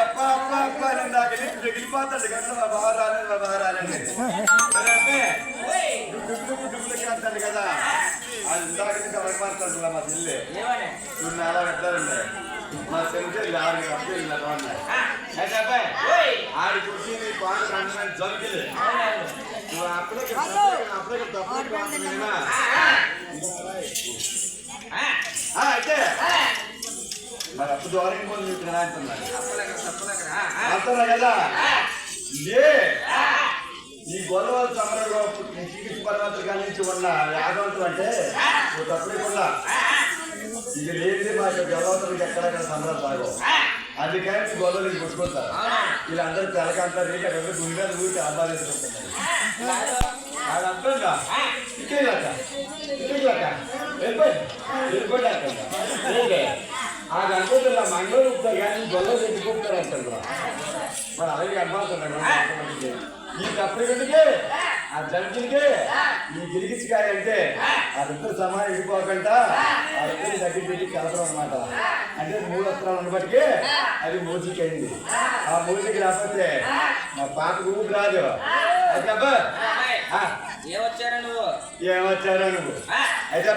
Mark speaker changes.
Speaker 1: అప్ప అప్ప అప్ప నేను నాకు రాలేదు మా బాగా రాలేదు అంటే డుబ్బులు కదా అది ఇందాక
Speaker 2: మాట్లాడుతున్నా
Speaker 1: నువ్వు నాలా పెట్టాలండి మా ఆడి కుర్చీ నీ పాట రండి
Speaker 2: జరిగింది
Speaker 1: నువ్వు అప్పుడే అప్పుడే తప్పకుండా దూరం పోయి నీకు ఎలా అంటున్నాడు అంటున్నా కదా? ఈ గొడవ సమరంలో పరమాత్మ కాడి నుంచి ఉన్న యాదవంతులు అంటే నువ్వు తప్పలేకుండా ఇక లేని మా యొక్క గొడవతులకు ఎక్కడెక్కడ సమరం సాగు
Speaker 2: ఆ,
Speaker 1: అందుకని ఇది కొట్టుకుంటారు. వీళ్ళందరూ తెలకంటారు రేటు అక్కడ గుండె ఊరికి ఆబాదించుకుంటున్నారు అది అర్థంగా
Speaker 2: ఆ,
Speaker 1: ఇక్కడికి లెక్క ఇక్కడికి లెక్క వెళ్ళిపోయి. వెళ్ళిపోయి లెక్క అది అనుకుంటున్నా మంగళూరు గొల్లలు ఎత్తుకుంటారు అంటారు మరి అలాగే అనుకుంటున్నాడు ఈ తప్పటికి ఆ జంతులకి ఈ గిరిగిచ్చికాయ అంటే వాళ్ళిద్దరు సమానం ఇడిపోకుండా వాళ్ళిద్దరు దగ్గర పెట్టి కలపడం అనమాట అంటే మూడు వస్త్రాలు ఉన్నప్పటికీ అది మూజికి అయింది ఆ మూజికి రాకపోతే మా పాత ఊరికి రాదు అయితే అబ్బా
Speaker 2: ఏమొచ్చారా నువ్వు?
Speaker 1: ఏమొచ్చారా నువ్వు? అయితే